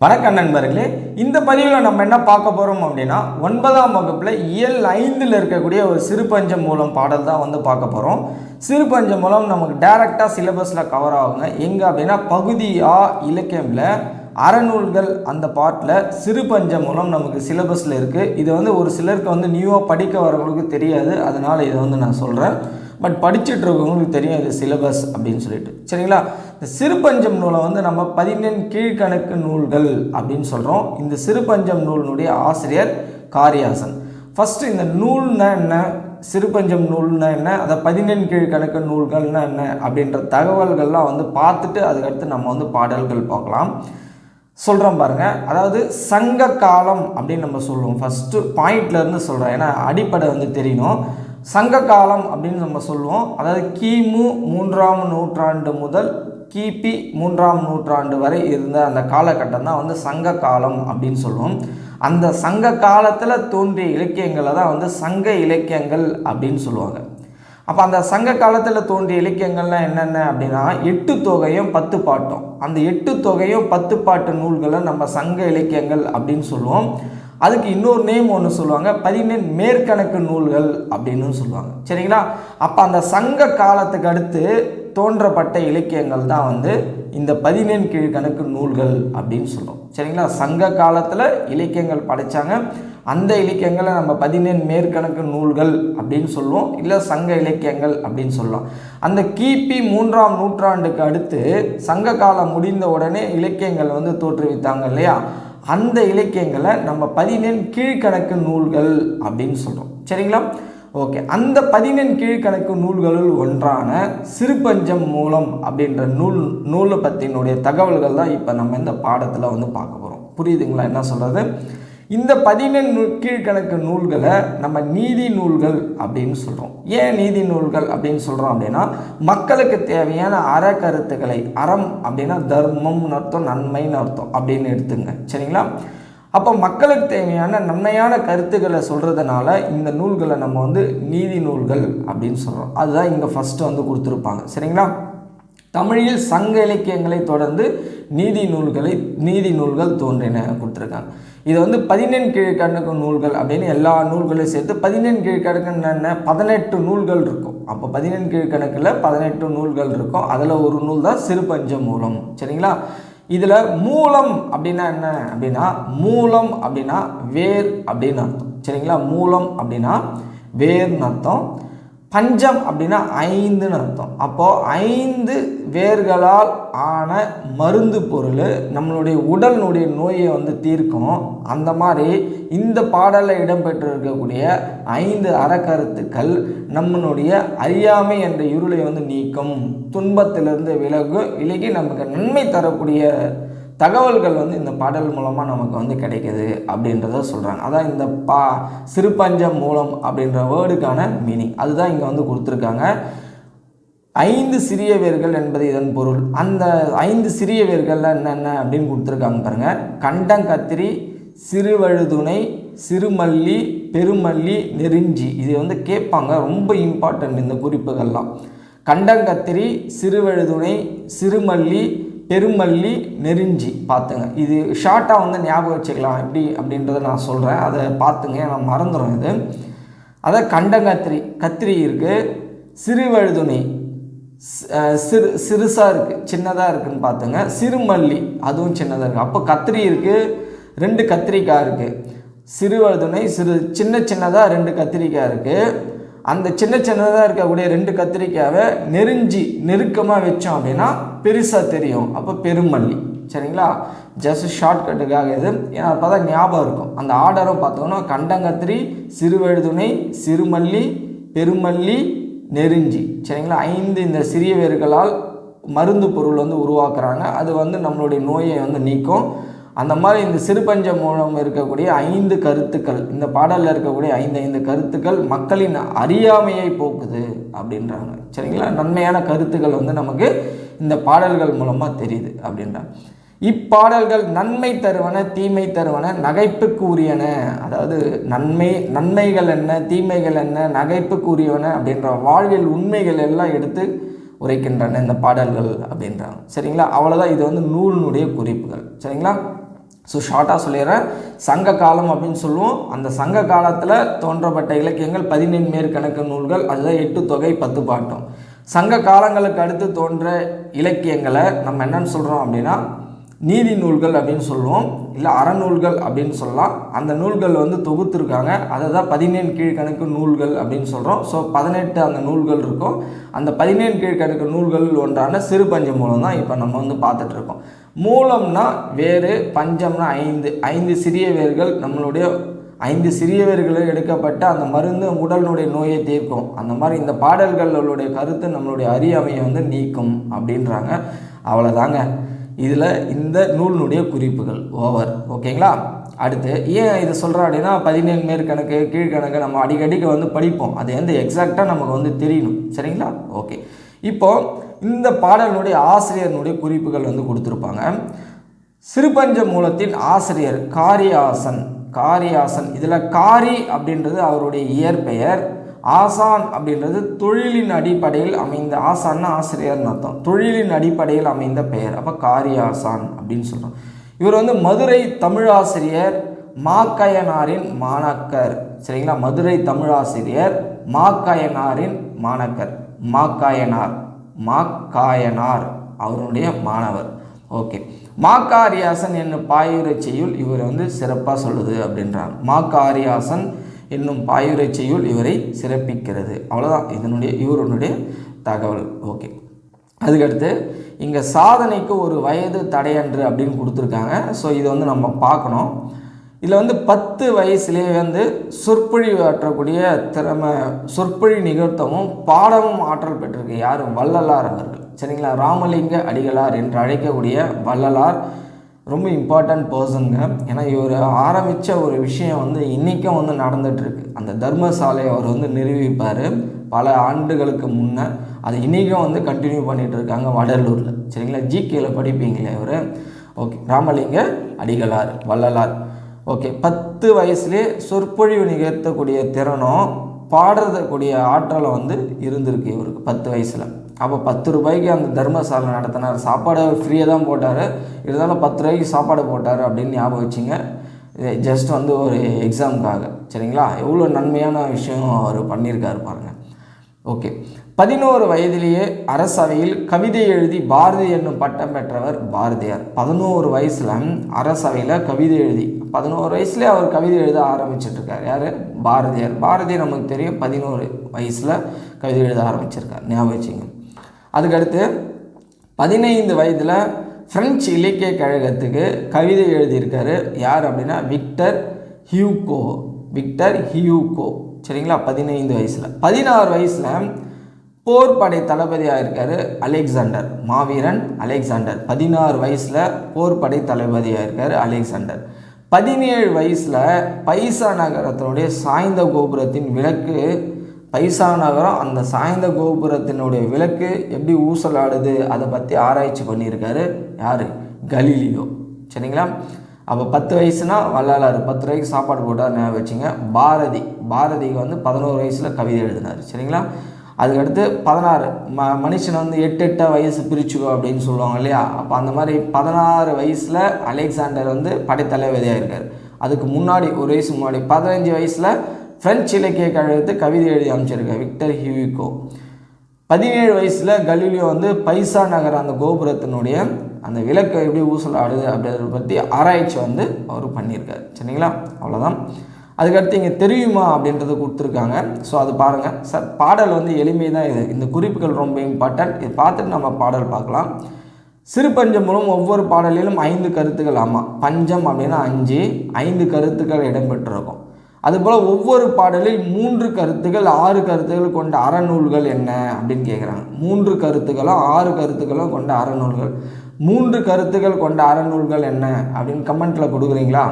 வணக்கம் நண்பர்களே இந்த பதிவில் நம்ம என்ன பார்க்க போகிறோம் அப்படின்னா ஒன்பதாம் வகுப்பில் இயல் ஐந்தில் இருக்கக்கூடிய ஒரு சிறுபஞ்சம் மூலம் பாடல் தான் வந்து பார்க்க போகிறோம் சிறுபஞ்சம் மூலம் நமக்கு டைரெக்டாக சிலபஸில் கவர் ஆகுங்க. எங்கே அப்படின்னா பகுதி ஆ இலக்கியமில் அறநூல்கள் அந்த பாட்டில் சிறுபஞ்சம் மூலம் நமக்கு சிலபஸில் இருக்குது இது வந்து ஒரு சிலருக்கு வந்து நியூவாக படிக்க வரவங்களுக்கு தெரியாது. அதனால் இதை வந்து நான் சொல்கிறேன் பட் படிச்சுட்டு இருக்கவங்களுக்கு தெரியும் இது சிலபஸ் அப்படின்னு சொல்லிட்டு. சரிங்களா? இந்த சிறுபஞ்சம் நூலை வந்து நம்ம பதினெண் கீழ்கணக்கு நூல்கள் அப்படின்னு சொல்கிறோம் இந்த சிறுபஞ்சம் நூலினுடைய ஆசிரியர் காரியாசன். ஃபஸ்ட்டு இந்த நூல்னா என்ன? சிறுபஞ்சம் நூல்னா என்ன? அதை பதினெண் கீழ்கணக்கு நூல்கள்னா என்ன? அப்படின்ற தகவல்கள்லாம் வந்து பார்த்துட்டு அதுக்கடுத்து நம்ம வந்து பாடல்கள் பார்க்கலாம். சொல்கிறோம் பாருங்க. அதாவது சங்க காலம் அப்படின்னு நம்ம சொல்லுவோம். ஃபஸ்ட்டு பாயிண்ட்லேருந்து சொல்கிறோம் ஏன்னா அடிப்படை வந்து தெரியணும். சங்க காலம் அப்படின்னு நம்ம சொல்லுவோம். அதாவது கிமு மூன்றாம் நூற்றாண்டு முதல் கிபி மூன்றாம் நூற்றாண்டு வரை இருந்த அந்த காலகட்டம் தான் வந்து சங்க காலம் அப்படின்னு சொல்லுவோம். அந்த சங்க காலத்தில் தோன்றிய இலக்கியங்களை தான் வந்து சங்க இலக்கியங்கள் அப்படின்னு சொல்லுவாங்க. அப்போ அந்த சங்க காலத்தில் தோன்றிய இலக்கியங்கள்லாம் என்னென்ன அப்படின்னா எட்டு தொகையும் பத்து பாட்டும். அந்த எட்டு தொகையும் பத்து பாட்டு நூல்களை நம்ம சங்க இலக்கியங்கள் அப்படின்னு சொல்லுவோம். அதுக்கு இன்னொரு நேம் ஒன்று சொல்லுவாங்க பதினெண் மேற்கணக்கு நூல்கள் அப்படின்னு சொல்லுவாங்க. சரிங்களா? அப்போ அந்த சங்க காலத்துக்கு அடுத்து தோன்றப்பட்ட இலக்கியங்கள் தான் வந்து இந்த பதினெண் கீழ்கணக்கு நூல்கள் அப்படின்னு சொல்கிறோம் சரிங்களா? சங்க காலத்தில் இலக்கியங்கள் படைச்சாங்க. அந்த இலக்கியங்களை நம்ம பதினெண் மேற்கணக்கு நூல்கள் அப்படின்னு சொல்லுவோம். இல்லை சங்க இலக்கியங்கள் அப்படின்னு சொல்லலாம். அந்த கிபி மூன்றாம் நூற்றாண்டுக்கு அடுத்து சங்க காலம் முடிந்த உடனே இலக்கியங்கள் வந்து தோற்றுவித்தாங்க இல்லையா? அந்த இலக்கியங்களை நம்ம பதினெண் கீழ்கணக்கு நூல்கள் அப்படின்னு சொல்கிறோம் சரிங்களா? ஓகே. அந்த பதினெண் கீழ்கணக்கு நூல்களுள் ஒன்றான சிறுபஞ்சம் மூலம் அப்படின்ற நூல் நூலை பற்றினுடைய தகவல்கள் தான் இப்போ நம்ம இந்த பாடத்தில் வந்து பார்க்க போகிறோம் புரியுதுங்களா? என்ன சொல்கிறது இந்த பதினெண் கீழ்கணக்கு நூல்களை நம்ம நீதி நூல்கள் அப்படின்னு சொல்கிறோம் ஏன் நீதி நூல்கள் அப்படின்னு சொல்கிறோம் அப்படின்னா மக்களுக்கு தேவையான அற கருத்துக்களை அறம் அப்படின்னா தர்மம்னு அர்த்தம் நன்மைன்னு அர்த்தம் அப்படின்னு எடுத்துங்க. சரிங்களா? அப்போ மக்களுக்கு தேவையான நன்மையான கருத்துக்களை சொல்கிறதுனால இந்த நூல்களை நம்ம வந்து நீதி நூல்கள் அப்படின்னு சொல்கிறோம் அதுதான் இங்கே ஃபஸ்ட்டு வந்து கொடுத்துருப்பாங்க. சரிங்களா? தமிழில் சங்க இலக்கியங்களை தொடர்ந்து நீதி நூல்களை நீதி நூல்கள் தோன்றின கொடுத்துருக்காங்க. இது வந்து பதினெண் கீழ்கணக்கு நூல்கள் அப்படின்னு எல்லா நூல்களையும் சேர்த்து பதினெண் கீழ்கணக்குன்னு என்ன? பதினெட்டு நூல்கள் இருக்கும். அப்போ பதினெண் கீழ்கணக்கில் பதினெட்டு நூல்கள் இருக்கும். அதில் ஒரு நூல் தான் சிறுபஞ்ச மூலம் சரிங்களா? இதில் மூலம் அப்படின்னா என்ன அப்படின்னா மூலம் அப்படின்னா வேர் அப்படின்னு அர்த்தம். சரிங்களா? மூலம் அப்படின்னா வேர்னு அர்த்தம். பஞ்சம் அப்படின்னா ஐந்துன்னு அர்த்தம். அப்போது ஐந்து வேர்களால் ஆன மருந்து பொருள் நம்மளுடைய உடலினுடைய நோயை வந்து தீர்க்கும். அந்த மாதிரி இந்த பாடலில் இடம்பெற்றிருக்கக்கூடிய ஐந்து அறக்கருத்துக்கள் நம்மளுடைய அறியாமை என்ற இருளை வந்து நீக்கும். துன்பத்திலிருந்து விலகும் விலகி நமக்கு நன்மை தரக்கூடிய தகவல்கள் வந்து இந்த பாடல் மூலமாக நமக்கு வந்து கிடைக்குது அப்படின்றத சொல்கிறாங்க அதான் இந்த பா சிறுபஞ்சம் மூலம் அப்படின்ற வேர்டுக்கான மீனிங் அதுதான் இங்கே வந்து கொடுத்துருக்காங்க. ஐந்து சிறிய வேர்கள் என்பது இதன் பொருள். அந்த ஐந்து சிறிய வேர்களில் என்னென்ன அப்படின்னு கொடுத்துருக்காங்க பாருங்கள் கண்டங்கத்திரி சிறுவழுதுணை சிறுமல்லி பெருமல்லி நெருஞ்சி. இது வந்து கேட்பாங்க. ரொம்ப இம்பார்ட்டன்ட் இந்த குறிப்புகள்லாம். கண்டங்கத்திரி சிறுவழுதுணை சிறுமல்லி பெருமல்லி நெருஞ்சி பார்த்துங்க இது ஷார்ட்டாக வந்து ஞாபகம் வச்சுக்கலாம். எப்படி? அப்படின்றத நான் சொல்கிறேன் அதை பார்த்துங்க நான் மறந்துடும் இது. அதை கண்டங்கத்திரி கத்திரி இருக்குது சிறுவழுதுணை சிறு சிறுசாக இருக்குது சின்னதாக இருக்குதுன்னு பார்த்துங்க சிறுமல்லி அதுவும் சின்னதாக இருக்குது அப்போ கத்திரி இருக்குது ரெண்டு கத்திரிக்காய் இருக்குது சிறுவழுதுணை சிறு சின்ன சின்னதாக ரெண்டு கத்திரிக்காய் இருக்குது அந்த சின்ன சின்னதாக இருக்கக்கூடிய ரெண்டு கத்திரிக்காவை நெருஞ்சி நெருக்கமாக வச்சோம் அப்படின்னா பெருசாக தெரியும். அப்போ பெருமல்லி. சரிங்களா? ஜஸ்ட் ஷார்ட்கட்டுக்காக இது. ஏன்னா அப்போ தான் ஞாபகம் இருக்கும். அந்த ஆர்டரும் பார்த்தோன்னா கண்டங்கத்திரி சிறுவெழுதுணை சிறுமல்லி பெருமல்லி நெருஞ்சி. சரிங்களா? ஐந்து இந்த சிறிய வேர்களால் மருந்து பொருள் வந்து உருவாக்குறாங்க. அது வந்து நம்மளுடைய நோயை வந்து நீக்கும். அந்த மாதிரி இந்த சிறுபஞ்சம் மூலம் இருக்கக்கூடிய ஐந்து கருத்துக்கள் இந்த பாடலில் இருக்கக்கூடிய ஐந்து ஐந்து கருத்துக்கள் மக்களின் அறியாமையை போக்குது அப்படின்றாங்க. சரிங்களா? நன்மையான கருத்துக்கள் வந்து நமக்கு இந்த பாடல்கள் மூலமாக தெரியுது அப்படின்றாங்க. இப்பாடல்கள் நன்மை தருவன தீமை தருவன நகைப்புக்கு உரியன. அதாவது நன்மை நன்மைகள் என்ன தீமைகள் என்ன நகைப்புக்குரியவன அப்படின்ற வாழ்வில் உண்மைகள் எல்லாம் எடுத்து உரைக்கின்றன இந்த பாடல்கள் அப்படின்றாங்க. சரிங்களா? அவ்வளோதான் இது வந்து நூலினுடைய குறிப்புகள். சரிங்களா? ஸோ ஷார்ட்டாக சொல்லிடுறேன். சங்க காலம் அப்படின்னு சொல்லுவோம். அந்த சங்க காலத்தில் தோன்றப்பட்ட இலக்கியங்கள் பதினெண் மேற்கணக்கு நூல்கள் அதுதான் எட்டு தொகை பத்து பாட்டம். சங்க காலங்களுக்கு அடுத்து தோன்ற இலக்கியங்களை நம்ம என்னன்னு சொல்கிறோம் அப்படின்னா நீதி நூல்கள் அப்படின்னு சொல்லுவோம். இல்லை அறநூல்கள் அப்படின்னு சொல்லலாம். அந்த நூல்கள் வந்து தொகுத்துருக்காங்க. அதை தான் பதினேழு கீழ்கணக்கு நூல்கள் அப்படின்னு சொல்கிறோம் ஸோ பதினெட்டு அந்த நூல்கள் இருக்கும். அந்த பதினேழு கீழ்கணக்கு நூல்கள் ஒன்றான சிறுபஞ்சம் மூலம் தான் இப்போ நம்ம வந்து பார்த்துட்ருக்கோம் மூலம்னா வேறு பஞ்சம்னா ஐந்து. ஐந்து சிறிய வேர்கள் நம்மளுடைய ஐந்து சிறிய வேர்களில் எடுக்கப்பட்ட அந்த மருந்து உடலினுடைய நோயை தீர்க்கும். அந்த மாதிரி இந்த பாடல்களுடைய கருத்து நம்மளுடைய அறியாமையை வந்து நீக்கும் அப்படின்றாங்க. அவ்வளோதாங்க இதில் இந்த நூலினுடைய குறிப்புகள். ஓவர் ஓகேங்களா? அடுத்து ஏன் இதை சொல்கிறோம் அப்படின்னா பதினேழு மேற்கணக்கு கீழ்கணக்கு நம்ம அடிக்கடிக்கு வந்து படிப்போம். அது எந்த எக்ஸாக்டாக நமக்கு வந்து தெரியணும். சரிங்களா? ஓகே இப்போ இந்த பாடலினுடைய ஆசிரியர்னுடைய குறிப்புகள் வந்து கொடுத்துருப்பாங்க. சிறுபஞ்ச மூலத்தின் ஆசிரியர் காரியாசன். காரியாசன். இதில் காரி அப்படின்றது அவருடைய இயற்பெயர். ஆசான் அப்படின்றது தொழிலின் அடிப்படையில் அமைந்த ஆசான்னா ஆசிரியர்னு அர்த்தம். தொழிலின் அடிப்படையில் அமைந்த பெயர். அப்போ காரியாசான் அப்படின்னு சொல்கிறோம் இவர் வந்து மதுரை தமிழாசிரியர் மாக்கயனாரின் மாணாக்கர். சரிங்களா? மதுரை தமிழாசிரியர் மாக்கயனாரின் மாணக்கர். மாக்காயனார். மாக்காயனார். அவருடைய மாணவர். ஓகே. மாக்காரியாசன் என்னும் பாயுரை செய்யுள் இவர் வந்து சிறப்பாக சொல்லுது அப்படின்றாங்க. மாக்காரியாசன் என்னும் பாயுரை செய்யுள் இவரை சிறப்பிக்கிறது. அவ்வளோதான் இதனுடைய இவருடைய தகவல். ஓகே. அதுக்கடுத்து இங்கே சாதனைக்கு ஒரு வயது தடையன்று அப்படின்னு கொடுத்துருக்காங்க. ஸோ இதை வந்து நம்ம பார்க்கணும். இதில் வந்து பத்து வயசுலேயே வந்து சொற்பொழிவு ஆற்றக்கூடிய திறமை சொற்பொழி நிகழ்த்தவும் பாடமும் ஆற்றல் பெற்றிருக்கு யார் வள்ளலார் அவர்கள். சரிங்களா? ராமலிங்க அடிகளார் என்று அழைக்கக்கூடிய வள்ளலார் ரொம்ப இம்பார்ட்டண்ட் பர்சனுங்க ஏன்னா இவர் ஆரம்பித்த ஒரு விஷயம் வந்து இன்றைக்கும் வந்து நடந்துகிட்ருக்கு அந்த தர்மசாலையை அவர் வந்து நிரூபிப்பார். பல ஆண்டுகளுக்கு முன்னே அது இன்றைக்கும் வந்து கண்டினியூ பண்ணிகிட்டு இருக்காங்க வடலூரில். சரிங்களா? ஜிகேயில் படிப்பீங்களே இவர். ஓகே ராமலிங்க அடிகளார் வள்ளலார். ஓகே பத்து வயசுலேயே சொற்பொழிவு நிகழ்த்தக்கூடிய திறனும் பாடுறதக்கூடிய ஆற்றலும் வந்து இருந்திருக்கு இவருக்கு பத்து வயசில். அப்போ பத்து ரூபாய்க்கு அந்த தர்மசாலை நடத்தினார். சாப்பாடு ஃப்ரீயாக தான் போட்டார். இருந்தாலும் பத்து ரூபாய்க்கு சாப்பாடு போட்டார் அப்படின்னு ஞாபகம் வச்சுங்க. ஜஸ்ட் வந்து ஒரு எக்ஸாமுக்காக சரிங்களா? எவ்வளோ நன்மையான விஷயம் அவர் பண்ணியிருக்காரு பாருங்கள் ஓகே பதினோரு வயதிலேயே அரசவையில் கவிதை எழுதி பாரதி என்னும் பட்டம் பெற்றவர் பாரதியார். பதினோரு வயசில் அரசவையில் கவிதை எழுதி பதினோரு வயசுலேயே அவர் கவிதை எழுத ஆரம்பிச்சிட்ருக்கார் யார்? பாரதியார். பாரதி நமக்கு தெரியும். பதினோரு வயசில் கவிதை எழுத ஆரம்பிச்சிருக்கார். ஞாபகம் வச்சுங்க அதுக்கடுத்து பதினைந்து வயதில் ஃப்ரெஞ்சு இலக்கிய கழகத்துக்கு கவிதை எழுதியிருக்காரு. யார் அப்படின்னா? Victor Hugo. Victor Hugo. சரிங்களா? பதினைந்து வயசில். பதினாறு வயசில் போர்படை தளபதியாக இருக்கார் அலெக்சாண்டர். மாவீரன் அலெக்சாண்டர். பதினாறு வயசில் போர்படை தளபதியாக இருக்கார் அலெக்சாண்டர். பதினேழு வயசில் பைசா நகரத்தினுடைய சாய்ந்த கோபுரத்தின் விளக்கு பைசா நகரம் அந்த சாய்ந்த கோபுரத்தினுடைய விளக்கு எப்படி ஊசலாடுது அதை பற்றி ஆராய்ச்சி பண்ணியிருக்காரு யார்? கலீலியோ. சரிங்களா? அப்போ பத்து வயசுனா வள்ளலார் பத்து ரூபாய்க்கு சாப்பாடு போட்டார் ஞாபகம் வச்சுங்க? பாரதி. பாரதிக்கு வந்து பதினோரு வயசில் கவிதை எழுதினார். சரிங்களா? அதுக்கடுத்து பதினாறு ம மனுஷனை வந்து எட்டு எட்ட வயசு பிரிச்சுக்கோ அப்படின்னு சொல்லுவாங்க இல்லையா? அப்போ அந்த மாதிரி பதினாறு வயசில் அலெக்சாண்டர் வந்து படைத்தளபதியாக இருக்கார் அதுக்கு முன்னாடி ஒரு வயசு முன்னாடி பதினஞ்சு வயசில் ஃப்ரெஞ்சு இலக்கிய கழகத்து கவிதை எழுதி அமைச்சிருக்கார் விக்டர் ஹியூவிகோ பதினேழு வயசில் கலீலியோ வந்து பைசா நகர் அந்த கோபுரத்தினுடைய அந்த விளக்கை எப்படி ஊசலாடுது அப்படின்றத பற்றி ஆராய்ச்சி வந்து அவர் பண்ணியிருக்காரு. சரிங்களா? அவ்வளோதான் அதுக்கடுத்து இங்கே தெரியுமா அப்படின்றத கொடுத்துருக்காங்க. ஸோ அது பாருங்கள் சார் பாடல் வந்து எளிமை தான் இது. இந்த குறிப்புகள் ரொம்ப இம்பார்ட்டன்ட் இது பார்த்துட்டு நம்ம பாடல் பார்க்கலாம். சிறு பஞ்சம் மூலம் ஒவ்வொரு பாடலிலும் ஐந்து கருத்துக்கள் ஆமாம் பஞ்சம் அப்படின்னா அஞ்சு ஐந்து கருத்துக்கள் இடம்பெற்றிருக்கும். அதுபோல் ஒவ்வொரு பாடலில் மூன்று கருத்துக்கள் ஆறு கருத்துக்கள் கொண்ட அறநூல்கள் என்ன அப்படின்னு கேட்குறாங்க மூன்று கருத்துக்களும் ஆறு கருத்துக்களும் கொண்ட அறநூல்கள். மூன்று கருத்துக்கள் கொண்ட அறநூல்கள் என்ன அப்படின்னு கமெண்ட்டில் கொடுக்குறீங்களா?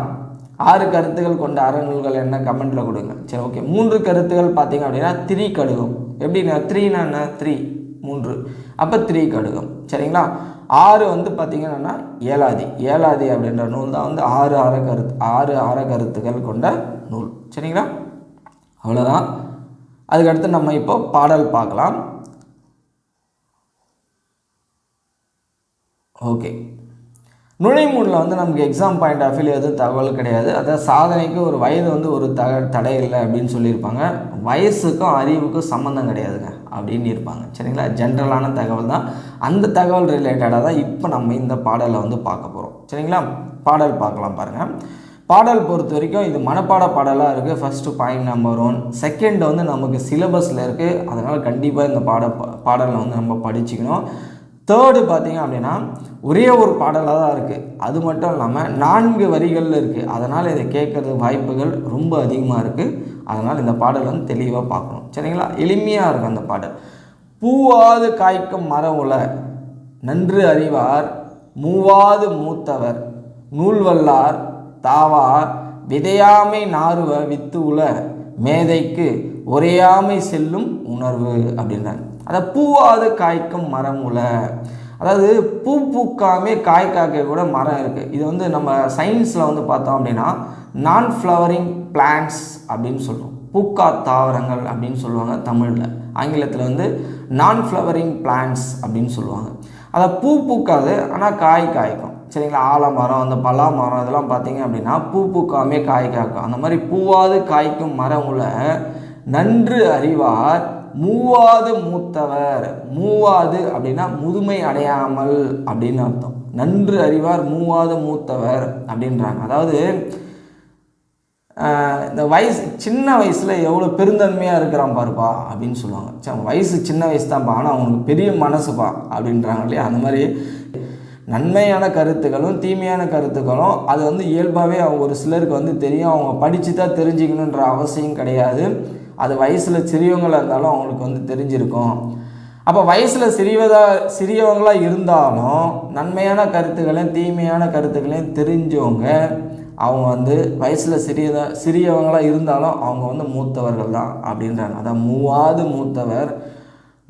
ஆறு கருத்துகள் கொண்ட அறநூல்கள் என்ன? கமெண்ட்டில் கொடுங்க. சரி ஓகே மூன்று கருத்துகள் பார்த்தீங்க அப்படின்னா த்ரீ கடுகம். எப்படின்னா த்ரீனா என்ன? த்ரீ மூன்று. அப்போ த்ரீ கடுகம். சரிங்களா? ஆறு வந்து பார்த்திங்கன்னா ஏலாதி ஏலாதி அப்படின்ற நூல் தான் வந்து ஆறு அற கருத்து ஆறு அற கருத்துக்கள் கொண்ட நூல். சரிங்களா? அவ்வளோதான் அதுக்கடுத்து நம்ம இப்போ பாடல் பார்க்கலாம். ஓகே நுழைமூடில் வந்து நமக்கு எக்ஸாம் பாயிண்ட் ஆஃப் வியூ எதுவும் தகவல் கிடையாது. அதாவது சாதனைக்கு ஒரு வயது வந்து ஒரு த தடை இல்லை அப்படின்னு சொல்லியிருப்பாங்க. வயசுக்கும் அறிவுக்கும் சம்மந்தம் கிடையாதுங்க அப்படின்னு இருப்பாங்க. சரிங்களா? ஜென்ரலான தகவல் தான். அந்த தகவல் ரிலேட்டடாக தான் இப்போ நம்ம இந்த பாடலை வந்து பார்க்க போகிறோம் சரிங்களா? பாடல் பார்க்கலாம் பாருங்கள் பாடல் பொறுத்த வரைக்கும் இது மனப்பாட பாடலாக இருக்குது first point number one second வந்து நமக்கு சிலபஸில் இருக்குது அதனால் கண்டிப்பாக இந்த பாட பாடலை வந்து நம்ம படிச்சுக்கணும். தேர்டு பார்த்தீங்க அப்படின்னா ஒரே ஒரு பாடலாக தான் இருக்குது அது மட்டும் இல்லாமல் நான்கு வரிகளில் இருக்குது அதனால் இதை கேட்குறது வாய்ப்புகள் ரொம்ப அதிகமாக இருக்குது அதனால் இந்த பாடல் வந்து தெளிவாக பார்க்கணும். சரிங்களா? எளிமையாக இருக்கும் அந்த பாடல். பூவாது காய்க்கும் மரம் உல நன்று அறிவார் மூவாது மூத்தவர் நூல்வல்லார் தாவா விதையாமை நாறுவ வித்து உல மேதைக்கு ஒரேயாமை செல்லும் உணர்வு அப்படின்றாங்க. அதை பூவாது காய்க்கும் மரம் உல. அதாவது பூ பூக்காமே காய் காய்க்க கூட மரம் இருக்குது இது வந்து நம்ம சயின்ஸில் வந்து பார்த்தோம் அப்படின்னா நான் ஃப்ளவரிங் பிளான்ஸ் அப்படின்னு சொல்லுவோம் பூக்கா தாவரங்கள் அப்படின்னு சொல்லுவாங்க தமிழில். ஆங்கிலத்தில் வந்து நான் ஃப்ளவரிங் பிளான்ஸ் அப்படின்னு சொல்லுவாங்க. அதை பூ பூக்காது ஆனால் காய் காய்க்கும். சரிங்களா? ஆலமரம் அந்த பலா மரம் இதெல்லாம் பார்த்தீங்க அப்படின்னா பூ பூக்காமே காய் காய்க்கும். அந்த மாதிரி பூவாது காய்க்கும் மரம் உள்ள நன்று அறிவார் மூவாது மூத்தவர். மூவாது அப்படின்னா முதுமை அடையாமல் அப்படின்னு அர்த்தம். நன்று அறிவார் மூவாது மூத்தவர் அப்படின்றாங்க. அதாவது இந்த வயசு சின்ன வயசில் எவ்வளோ பெருந்தன்மையாக இருக்கிறான் பாருப்பா அப்படின்னு சொல்லுவாங்க. சரி வயசு சின்ன வயசு தான்ப்பா ஆனால் அவனுக்கு பெரிய மனசுப்பா அப்படின்றாங்க இல்லையா? அந்த மாதிரி நன்மையான கருத்துக்களும் தீமையான கருத்துக்களும் அது வந்து இயல்பாகவே அவங்க ஒரு சிலருக்கு வந்து தெரியும். அவங்க படித்து தான் தெரிஞ்சுக்கணுன்ற அவசியம் கிடையாது. அது வயசில் சிறியவங்களாக இருந்தாலும் அவங்களுக்கு வந்து தெரிஞ்சிருக்கும். அப்போ வயசில் சிறியதாக சிறியவங்களாக இருந்தாலும் நன்மையான கருத்துக்களையும் தீமையான கருத்துக்களையும் தெரிஞ்சவங்க அவங்க வந்து வயசில் சிறியதாக சிறியவங்களாக இருந்தாலும் அவங்க வந்து மூத்தவர்கள் தான் அப்படின்றாங்க. அதான் மூவாது மூத்தவர்.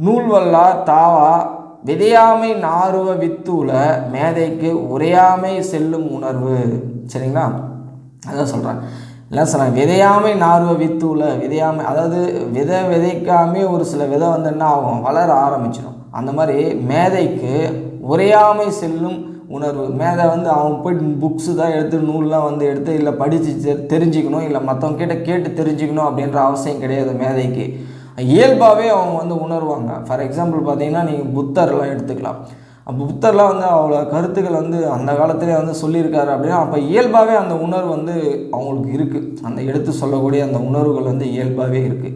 நூல்வல்லா தாவா விதையாமை நாருவ வித்தூல மேதைக்கு உரையாமை செல்லும் உணர்வு. சரிங்களா? அதான் சொல்கிறேன் இல்லை சொல்கிறேன் விதையாமை நார்வ வித்துல விதையாமை அதாவது விதை விதைக்காமே ஒரு சில விதை வந்து என்ன ஆகும்? வளர ஆரம்பிச்சிடும். அந்த மாதிரி மேதைக்கு உரையாமை செல்லும் உணர்வு. மேதை வந்து அவன் போய் புக்ஸு தான் எடுத்து நூல்லாம் வந்து எடுத்து இல்லை படித்து தெரிஞ்சுக்கணும் இல்லை மற்றவங்க கிட்ட கேட்டு தெரிஞ்சுக்கணும் அப்படின்ற அவசியம் கிடையாது மேதைக்கு. இயல்பாகவே அவங்க வந்து உணர்வாங்க. ஃபார் எக்ஸாம்பிள் பார்த்தீங்கன்னா நீங்கள் புத்தர்லாம் எடுத்துக்கலாம். அப்போ புத்தர்லாம் வந்து அவ்வளோ கருத்துக்கள் வந்து அந்த காலத்திலே வந்து சொல்லியிருக்காரு அப்படின்னா அப்போ இயல்பாகவே அந்த உணர்வு வந்து அவங்களுக்கு இருக்குது அந்த எடுத்து சொல்லக்கூடிய அந்த உணர்வுகள் வந்து இயல்பாகவே இருக்குது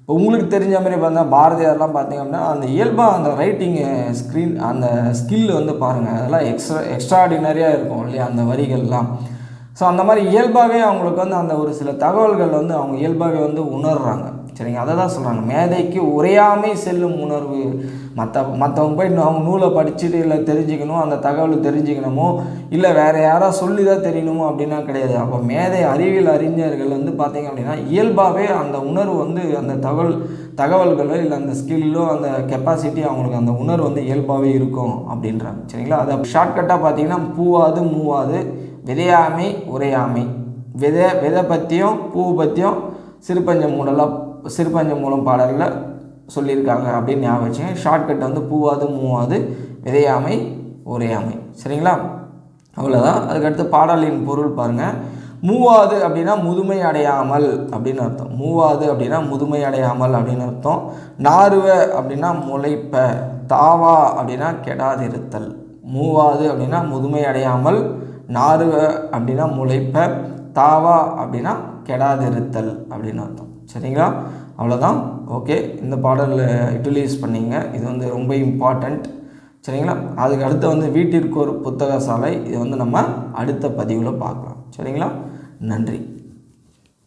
இப்போ உங்களுக்கு தெரிஞ்ச மாதிரி பார்த்தா பாரதியார்லாம் பார்த்தீங்க அப்படின்னா அந்த இயல்பாக அந்த ரைட்டிங்கு ஸ்க்ரீன் அந்த ஸ்கில் வந்து பாருங்கள் அதெல்லாம் எக்ஸ்ட்ரா எக்ஸ்ட்ராடினரியாக இருக்கும் இல்லையா அந்த வரிகள்லாம். ஸோ அந்த மாதிரி இயல்பாகவே அவங்களுக்கு வந்து அந்த ஒரு சில தகவல்கள் வந்து அவங்க இயல்பாகவே வந்து உணர்றாங்க. சரிங்க? அதை தான் சொல்கிறாங்க மேதைக்கு உரையாமை செல்லும் உணர்வு. மற்ற மற்றவங்க போய் அவங்க நூலை படிச்சுட்டு இல்லை தெரிஞ்சுக்கணும் அந்த தகவல் தெரிஞ்சுக்கணுமோ இல்லை வேறு யாராவது சொல்லி தான் தெரியணுமோ அப்படின்னா கிடையாது. அப்போ மேதை அறிவியல் அறிஞர்கள் வந்து பார்த்திங்க அப்படின்னா இயல்பாகவே அந்த உணர்வு வந்து அந்த தகவல் தகவல்களோ இல்லை அந்த ஸ்கில்லோ அந்த கெப்பாசிட்டி அவங்களுக்கு அந்த உணர்வு வந்து இயல்பாகவே இருக்கும் அப்படின்றாங்க. சரிங்களா? அதை ஷார்ட்கட்டாக பார்த்தீங்கன்னா பூவாது மூவாது விதையாமை உரையாமை. விதை விதை பற்றியும் பூ பற்றியும் சிறுபஞ்சம் மூடலாக சிறுபஞ்சம் மூலம் பாடலில் சொல்லியிருக்காங்க அப்படின்னு ஞாபகம் வச்சுங்க ஷார்ட்கட் வந்து பூவாது மூவாது விதையாமை உரையாமை. சரிங்களா? அவ்வளோதான் அதுக்கடுத்து பாடலின் பொருள் பாருங்கள் மூவாது அப்படின்னா முதுமை அடையாமல் அப்படின்னு அர்த்தம். மூவாது அப்படின்னா முதுமை அடையாமல் அப்படின்னு அர்த்தம். நாறுவ அப்படின்னா முளைப்ப. தாவா அப்படின்னா கெடாதிருத்தல். மூவாது அப்படின்னா முதுமை அடையாமல். நாறுவ அப்படின்னா முளைப்ப. தாவா அப்படின்னா கெடாதிருத்தல் அப்படின்னு அர்த்தம். சரிங்களா? அவ்வளோதான் ஓகே இந்த பாடலில் யூட்டிலைஸ் பண்ணிங்க. இது வந்து ரொம்ப இம்பார்ட்டண்ட் சரிங்களா? அதுக்கு அடுத்து வந்து வீட்டிற்கு ஒரு புத்தக சாலை இது வந்து நம்ம அடுத்த பதிவில் பார்க்கலாம். சரிங்களா? நன்றி.